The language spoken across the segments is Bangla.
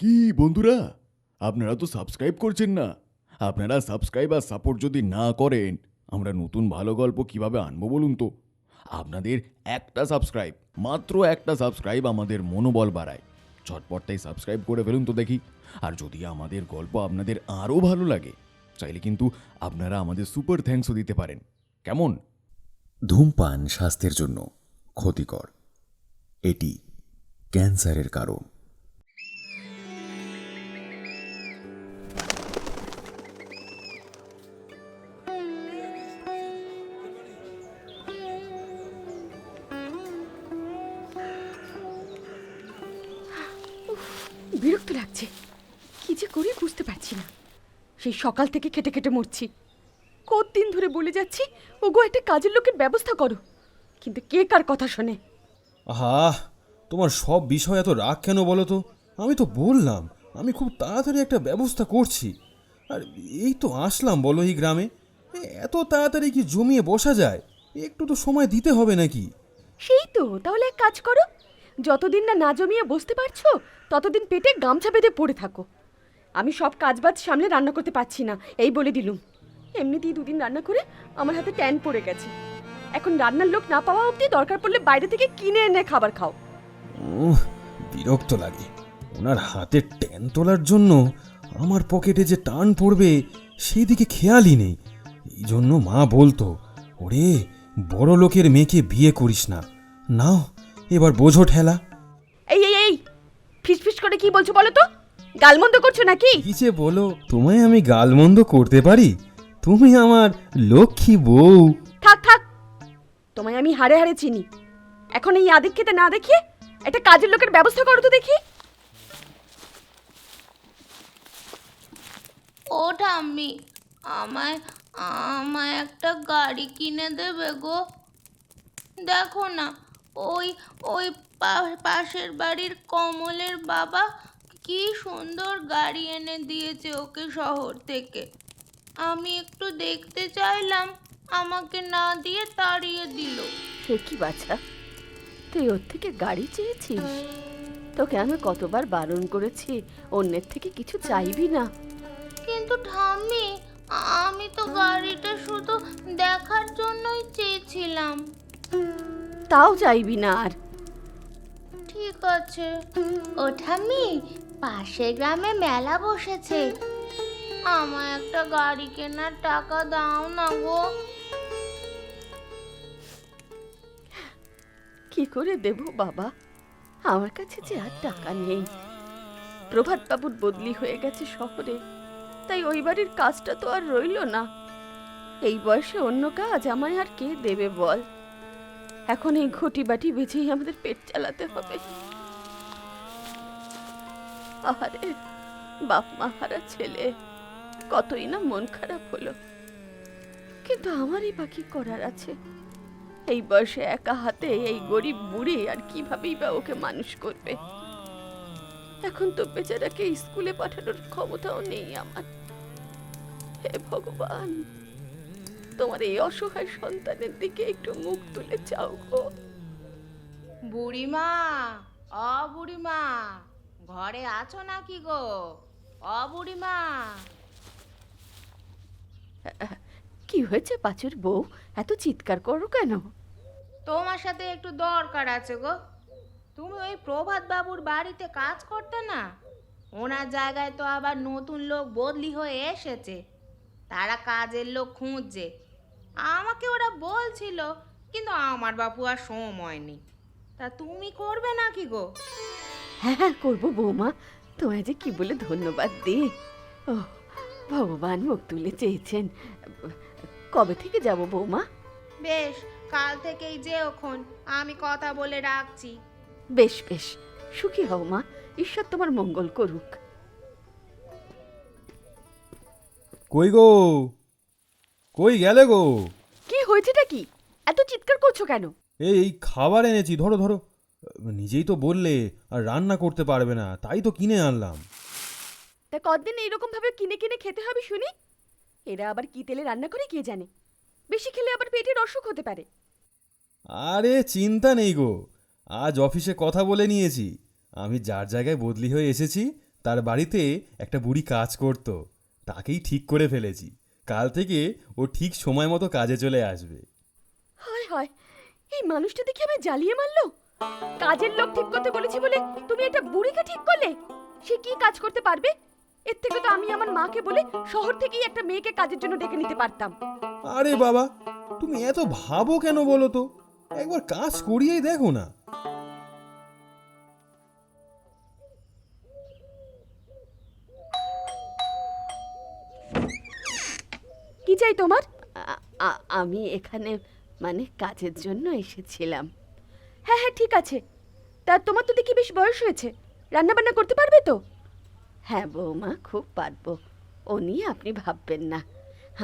কি, বন্ধুরা? আপনারা তো সাবস্ক্রাইব করছেন না। আপনারা সাবস্ক্রাইব আর সাপোর্ট যদি না করেন, আমরা নতুন ভালো গল্প কীভাবে আনব বলুন তো? আপনাদের একটা সাবস্ক্রাইব মাত্র একটা সাবস্ক্রাইব আমাদের মনোবল বাড়ায়। ঝটপট তাই সাবস্ক্রাইব করে ফেলুন তো দেখি। আর যদি আমাদের গল্প আপনাদের আরও ভালো লাগে, চাইলে কিন্তু আপনারা আমাদের সুপার থ্যাঙ্কসও দিতে পারেন। কেমন? ধূমপান স্বাস্থ্যের জন্য ক্ষতিকর। এটি ক্যান্সারের কারণ। সকাল থেকে খেটে খেটে মরছি। কতদিন ধরে বলে যাচ্ছি ওগো একটা কাজের লোকের ব্যবস্থা করো। কিন্তু কে কার কথা শোনে? আহা তোমার সব বিষয় এত রাগ কেন বলো তো? আমি তো বললাম আমি খুব তাড়াতাড়ি একটা ব্যবস্থা করছি। আর এই তো আসলাম বলো এই গ্রামে। এত তাড়াতাড়ি কি জমিয়ে বসা যায়? একটু তো সময় দিতে হবে নাকি? সেই তো তাহলে এক কাজ করো। যতদিন না না জমিয়ে বসতে পারছ ততদিন পেটে গামছা বেঁধে পড়ে থাকো। আমি সব কাজবাজ সামলে রান্না করতে পারছি না। এই বলে দিলুম। এমনিতেই দুদিন রান্না করে আমার হাতে ট্যান পড়ে গেছে। এখন রান্নার লোক না পাওয়া অবধি দরকার পড়লে বাইরে থেকে কিনে এনে খাবার খাও। বিরক্ত লাগে। ওনার হাতে ট্যান তোলার জন্য আমার পকেটে যে টান পড়বে সেই দিকে খেয়ালই নেই। এই জন্য মা বলতো ওরে বড় লোকের মেয়েকে বিয়ে করিস না। নাও এবার বোঝো ঠেলা। এই এই এই ফিসফিস করে কি বলছো বলো তো? গালমন্দ করছ নাকি? কি যে বলো তোমায় আমি গালমন্দ করতে পারি? তুমি আমার লক্ষ্মী বউ। থাক থাক। তোমায় আমি হাড়ে হাড়ে চিনি। এখন এই আদিক খেতে না দেখিয়ে একটা কাজের লোকের ব্যবস্থা করো তো দেখি। ও ঠাম্মি আমায় আমায় একটা গাড়ি কিনে দেবে গো। দেখো না ওই ওই পা- পাশের বাড়ির কমলের বাবা কি সুন্দর গাড়ি এনে দিয়েছে ওকে শহর থেকে। আমি একটু দেখতে চাইলাম আমাকে না দিয়ে তাড়িয়ে দিল। সে কি বাছা তুই ওর থেকে গাড়ি চেয়েছিস? তোকে আমি কতবার বারণ করেছি অন্যের থেকে কিছু চাইবি না। কিন্তু ঠাম্মি আমি তো গাড়িটা শুধু দেখার জন্যই চেয়েছিলাম। তাও চাইবি না আর। ঠিক আছে। ও ঠাম্মি পাশের গ্রামে মেলা বসেছে। আমায় একটা গাড়ি কেনার টাকা দাও না গো। কি করে দেব বাবা? আমার কাছে যে আর টাকা নেই। প্রভাত বাবুর বদলি হয়ে গেছে শহরে, তাই ওই বাড়ির কাজটা তো আর রইল না। এই বয়সে অন্য কাজ আমায় আর কে দেবে বল? এখন এই ঘটি বাটি বেচেই আমাদের পেট চালাতে হবে। আহারে, বাপ মা হারা ছেলে, কতই না মন খারাপ হলো। কিন্তু আমারই বাকি করার আছে? এই বয়সে একা হাতে এই গরিব বুড়ি আর কিভাবেই বা ওকে মানুষ করবে? এখন তো বেচারাকে স্কুলে পাঠানোর ক্ষমতাও নেই আমার। হে ভগবান, তোমার এই অসহায় সন্তানের দিকে একটু মুখ তুলে চাও গো। বুড়িমা, অ বুড়িমা। ঘরে আছো নাকি গো? অ বুড়িমা। কি হয়েছে পাঁচুর বউ? এত চিৎকার করো কেন? তোমার সাথে একটু দরকার আছে গো। তুমি ওই প্রভাত বাবুর বাড়িতে কাজ করতে না? ওনার জায়গায় তো আবার নতুন লোক বদলি হয়ে এসেছে। তারা কাজের লোক খুঁজছে। আমাকে ওরা বলছিল কিন্তু আমার বাপু আর সময় নেই। তা তুমি করবে নাকি গো? হ্যাঁ হ্যাঁ করব বৌমা। তোমায় যে কি বলে ধন্যবাদ দি। ও ভগবান মুখ তুলে চেয়েছেন। কবে থেকে যাব বৌমা? বেশ কাল থেকেই যে ওখন আমি কথা বলে রাখছি। বেশ বেশ। সুখী হও মা। ঈশ্বর তোমার মঙ্গল করুক। কই গো? কই গেলে গো? কি হয়েছেটা কি? এত চিৎকার করছ কেন? এই এই খাবার এনেছি ধরো ধরো। নিজেই তো বললে আর রান্না করতে পারবে না তাই তো কিনে আনলাম। তা কতদিন এইরকম ভাবে কিনে কিনে খেতে হবে শুনি? এরা আবার কি তেলে রান্না করে কে জানে? বেশি খেলে আবার পেটের অসুখ হতে পারে। আরে চিন্তা নেই গো আজ অফিসে কথা বলে নিয়েছি। আমি যার জায়গায় বদলি হয়ে এসেছি তার বাড়িতে একটা বুড়ি কাজ করত তাকেই ঠিক করে ফেলেছি। কাল থেকে ও ঠিক সময় মতো কাজে চলে আসবে। হায় হায় এই মানুষটা দেখে আমি জ্বালিয়ে মারলো? কাজের লোক ঠিক করতে বলেছি বলে তুমি একটা বুড়িকে ঠিক করলে? সে কি কাজ করতে পারবে? এর থেকে তো আমি আমার মাকে বলে শহর থেকেই একটা মেয়েকে কাজের জন্য ডেকে নিতে পারতাম। আরে বাবা তুমি এত ভাবো কেন বলো তো? একবার কাজ করিয়েই দেখো না। কি চাই তোমার? আমি এখানে মানে কাজের জন্য এসেছিলাম। হ্যাঁ হ্যাঁ ঠিক আছে। তা তোমার তো দেখি বেশ বয়স হয়েছে। রান্না বান্না করতে পারবে তো? হ্যাঁ বৌমা খুব পারব। ও নিয়ে আপনি ভাববেন না।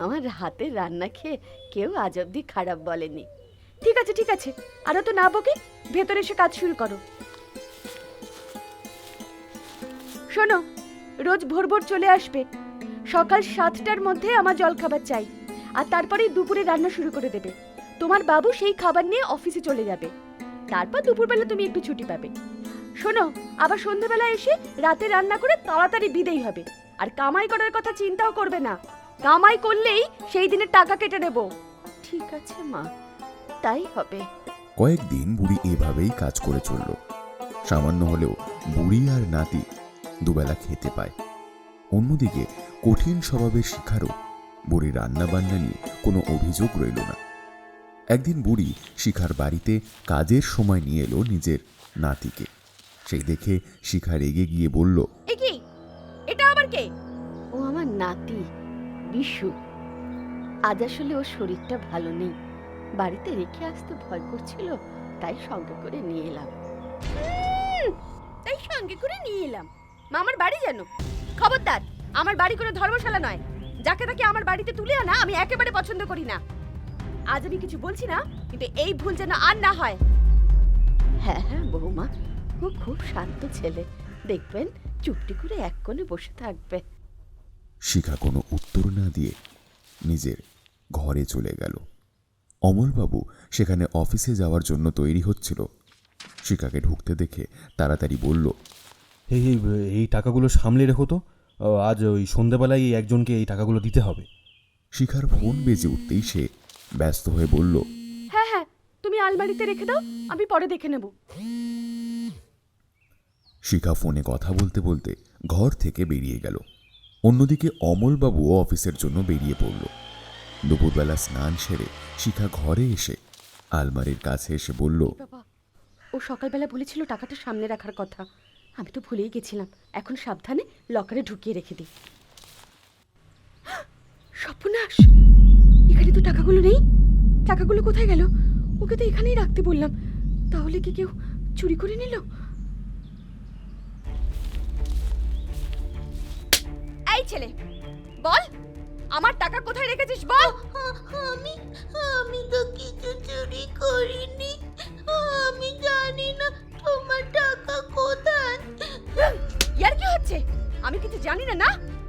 আমার হাতের রান্না খেয়ে কেউ আজ অব্দি খারাপ বলেনি। ঠিক আছে ঠিক আছে। আরও তো না বকে ভেতরে এসে কাজ শুরু করো। শোনো রোজ ভোর ভোর চলে আসবে। সকাল সাতটার মধ্যে আমার জলখাবার চাই। আর তারপরেই দুপুরে রান্না শুরু করে দেবে। তোমার বাবু সেই খাবার নিয়ে অফিসে চলে যাবে। তারপর দুপুরবেলা তুমি একটু ছুটি পাবে। শোনো, আবার সন্ধ্যেবেলা এসে রাতে রান্না করে তাড়াতাড়ি বিদেই হবে। আর কামাই করার কথা চিন্তাও করবে না। কামাই করলেই সেই দিনের টাকা কেটে নেব। ঠিক আছে, মা। তাই হবে। কয়েকদিন বুড়ি এভাবেই কাজ করে চলল। সামান্য হলেও বুড়ি আর নাতি দুবেলা খেতে পায়। অন্যদিকে কঠিন স্বভাবের শিখারও বুড়ি রান্না বান্না নিয়ে কোনো অভিযোগ রইল না। একদিন বুড়ি শিখার বাড়িতে কাজের সময় নিয়ে এলো নিজের নাতিকে। সেই দেখে শিখা রেগে গিয়ে বলল এ কি? এটা আবার কে? ও আমার নাতি বিশু। আজ আসলে ওর শরীরটা ভালো নেই। বাড়িতে রেখে আসতে ভয় করছিল তাই সঙ্গে করে নিয়ে এলাম। তাই সঙ্গে করে নিয়ে এলাম। মামার বাড়ি যেন। খবরদার আমার বাড়ি কোনো ধর্মশালা নয়। যাকে তাকে আমার বাড়িতে তুলে আনা আমি একেবারে পছন্দ করি না। আজ আমি কিছু বলছি না কিন্তু এই ভুল যেন আর না হয়। হ্যাঁ হ্যাঁ বৌমা ও খুব শান্ত ছেলে। দেখবেন চুপটি করে এক কোণে বসে থাকবে। শিখা কোনো উত্তর না দিয়ে নিজের ঘরে চলে গেল। অমলবাবু সেখানে অফিসে যাওয়ার জন্য তৈরি হচ্ছিল। শিখাকে ঢুকতে দেখে তাড়াতাড়ি বলল এই এই টাকাগুলো সামলে রেখো তো। আজ ওই সন্ধ্যেবেলায় এই একজনকে এই টাকাগুলো দিতে হবে। শিখার ফোন বেজে উঠতেই সে ব্যস্ত হয়ে বলল হ্যাঁ হ্যাঁ তুমি আলমারিতে রেখে দাও আমি পরে দেখে নেব। শিখা ফোনে কথা বলতে বলতে ঘর থেকে বেরিয়ে গেল। অন্যদিকে অমলবাবুও অফিসের জন্য বেরিয়ে পড়ল। দুপুরবেলা স্নান সেরে শিখা ঘরে এসে আলমারির কাছে এসে বলল বাবা ও সকালবেলা বলেছিল টাকাটা সামনে রাখার কথা। আমি তো ভুলেই গেছিলাম। এখন সাবধানে লকারে ঢুকিয়ে রেখে দিই। সর্বনাশ! এখানে তো টাকাগুলো নেই। টাকাগুলো কোথায় গেল? ওকে তো এখানেই রাখতে বললাম। তাহলে কি কেউ চুরি করে নিল? এই ছেলে বল আমার টাকা কোথায় রেখেছিস বল? আমি আমি তো কিছু চুরি করিনি। আমি জানি না তোমার টাকা কোথায়। ইয়ার কি হচ্ছে? আমি কিছু জানি না না?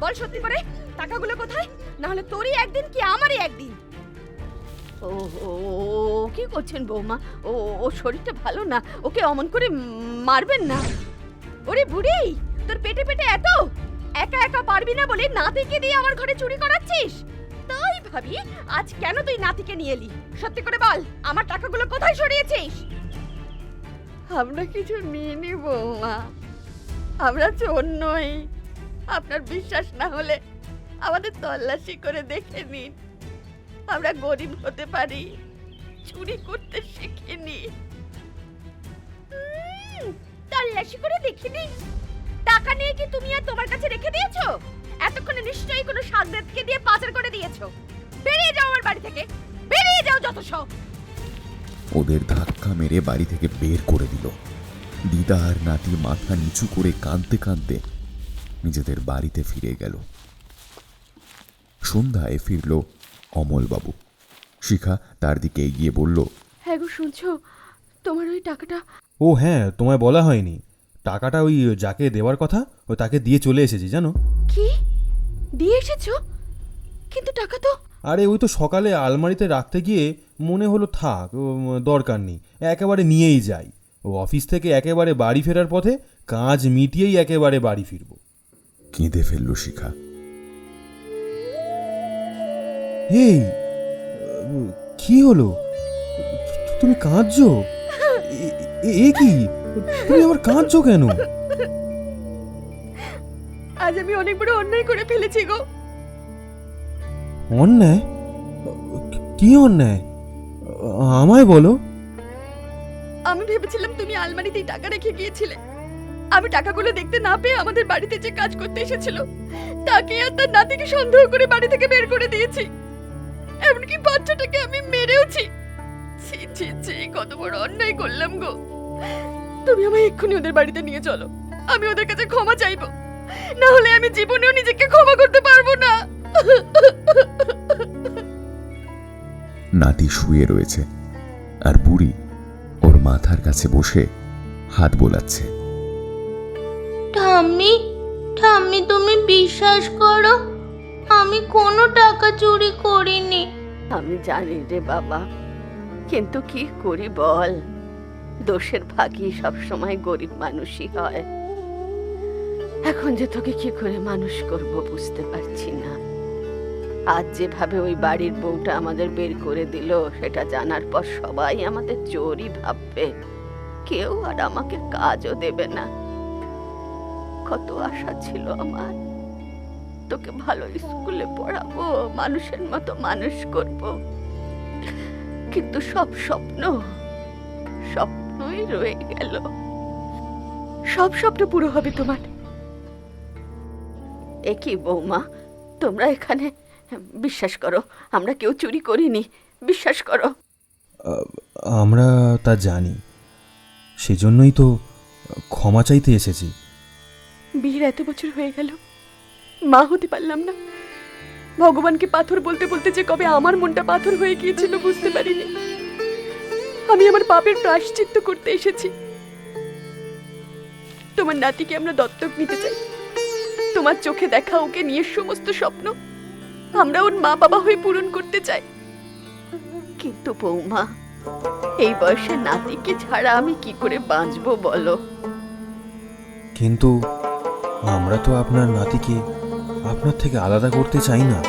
বল সত্যি করে। টাকাগুলো কোথায়? না হলে তোরই একদিন কি আমারই একদিন? ও, কি করছেন বৌমা? ও ও শরীরটা ভালো না। ওকে অমন করে মারবেন না। ওরে বুড়ি, তোর পেটে পেটে এত? একা একা পারবি না বলে নাতিকে দিয়ে আমার ঘরে চুরি করাচ্ছিস? তাই ভাবি, আজ কেন তুই নাতিকে নিয়ে এলি? সত্যি করে বল, আমার টাকাগুলো কোথায় সরিয়েছিস? আমরা কিছু নিইনি বৌমা। আমরা চোর নই। আপনার বিশ্বাস না হলে আমাদের তল্লাশি করে দেখে নিন। আমরা গরিব হতে পারি, চুরি করতে শিখিনি তল্লাশি করে দেখে নিন। টাকা নিয়ে কি তুমি আর তোমার কাছে রেখে দিয়েছ? এতক্ষণে নিশ্চয়ই কোনো সাগরেদকে দিয়ে পাচার করে দিয়েছ। বেরিয়ে যাও আমার বাড়ি থেকে। বেরিয়ে যাও যত সব। ওদের ধাক্কা মেরে বাড়ি থেকে বের করে দিল। দিদা আর নাতি মাথা নিচু করে কাঁদতে কাঁদতে নিজেদের বাড়িতে ফিরে গেল। সন্ধ্যায় ফিরল অমলবাবু। শিখা তার দিকে এগিয়ে বলল হ্যাঁ গো শুনছো? তোমার ওই টাকাটা ও হ্যাঁ তোমায় বলা হয়নি। টাকাটা ওই যাকে দেওয়ার কথা ও তাকে দিয়ে চলে এসেছি জানো? কি? দিয়ে এসেছ? কিন্তু টাকা তো আরে ওই তো সকালে আলমারিতে রাখতে গিয়ে মনে হলো থাক দরকার নেই। একেবারে নিয়েই যাই। ও অফিস থেকে একেবারে বাড়ি ফেরার পথে কাজ মিটিয়েই একেবারে বাড়ি ফিরবো। কেঁদে ফেলল শিখা। এই কি হলো? তুমি কাঁদছো? এ- কি? তুমি আবার কাঁদছো কেন? আজ আমি অনেক বড় অন্যায় করে ফেলেছি গো। অন্যায়? কি অন্যায়? আমায় বলো। আমি ভেবেছিলাম তুমি আলমারিতেই টাকা রেখে গিয়েছিলে। আমি টাকাগুলো দেখতে না পেয়ে আমাদের বাড়িতে যে কাজ করতে এসেছিল তাকে আর তার নাতিকে সন্দেহ করে বাড়ি থেকে বের করে দিয়েছি। এমনকি বাচ্চাটাকে আমি মেরেওছি। ছি ছি ছি কত বড় অন্যায় করলাম গো। তুমি আমায় এক্ষুনি ওদের বাড়িতে নিয়ে চলো। আমি ওদের কাছে ক্ষমা চাইব। না হলে আমি জীবনেও নিজেকে ক্ষমা করতে পারব না। নাতি শুয়ে রয়েছে। আর বুড়ি ওর মাথার কাছে বসে হাত বোলাচ্ছে। ঠাম্মি ঠাম্মি তুমি বিশ্বাস করো? আমি কোনো টাকা চুরি করিনি। আমি জানি রে বাবা, কিন্তু কি করি বল? দোষের ভাগই সবসময় গরিব মানুষই হয়। এখন যে তোকে কি করে মানুষ করব বুঝতে পারছি না। আজ যেভাবে ওই বাড়ির বউটা আমাদের বের করে দিল, সেটা জানার পর সবাই আমাদের চোরই ভাববে। কেউ আর আমাকে কাজও দেবে না। কত আশা ছিল আমার। তোকে ভালো স্কুলে পড়াবো মানুষের মতো মানুষ করব। কিন্তু সব স্বপ্ন স্বপ্নই রয়ে গেল। সব স্বপ্ন পুরো হবে তোমার। একই বৌমা তোমরা এখানে বিশ্বাস করো আমরা কেউ চুরি করিনি বিশ্বাস করো। আমরা তা জানি সেজন্যই তো ক্ষমা চাইতে এসেছি। বিয়ের এত বছর হয়ে গেল মা হতে পারলাম না। ভগবানকে পাথর বলতে বলতে যে কবে আমার মনটা পাথর হয়ে গিয়েছিল বুঝতে পারিনি। আমি আমার পাপের প্রায়শ্চিত্ত করতে এসেছি। তোমার নাতিকে আমরা দত্তক নিতে চাই। তোমার চোখে দেখা ওকে নিয়ে সমস্ত স্বপ্ন আমরা ওর মা বাবা হয়ে পূরণ করতে চাই। কিন্তু বৌমা, এই বয়সে নাতিকে ছাড়া আমি কি করে বাঁচবো বলো? কিন্তু আমরা তো আপনার নাতিকে আপনার থেকে আলাদা করতে চাই না।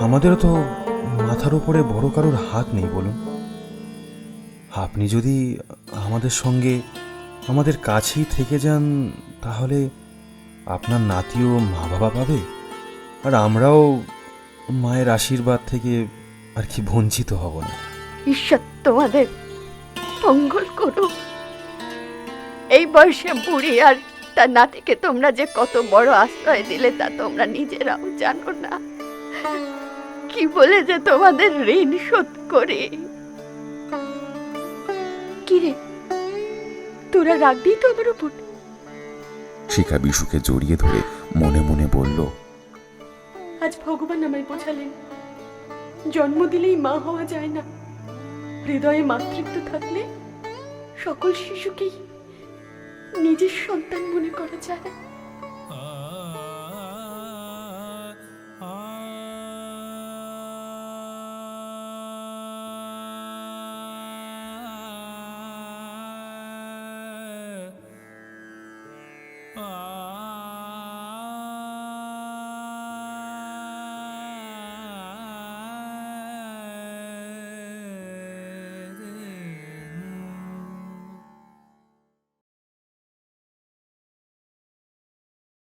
আমাদেরও তো মাথার উপরে বড় কারোর হাত নেই বলুন। আপনি যদি আমাদের সঙ্গে আমাদের কাছেই থেকে যান, তাহলে আপনার নাতিও মা বাবা পাবে, আর আমরাও মায়ের আশীর্বাদ থেকে আর কি বঞ্চিত হব না। ঈশ্বর তোমাদের মঙ্গল করো এই বয়সে বুড়ি আর তার নাতিকে তোমরা যে কত বড় আশ্রয় দিলে তা তোমরা নিজেরাও জানো না। কি বলে যে তোমাদের ঋণ শোধ করে? কি রে? তোরা রাখবি তো আমার উপর? শিখা বিশুকে জড়িয়ে ধরে মনে মনে বলল আজ ভগবান আমায় বোঝালেন জন্ম দিলেই মা হওয়া যায় না। হৃদয়ে মাতৃত্ব থাকলে সকল শিশুকেই নিজের সন্তান মনে করা যায়।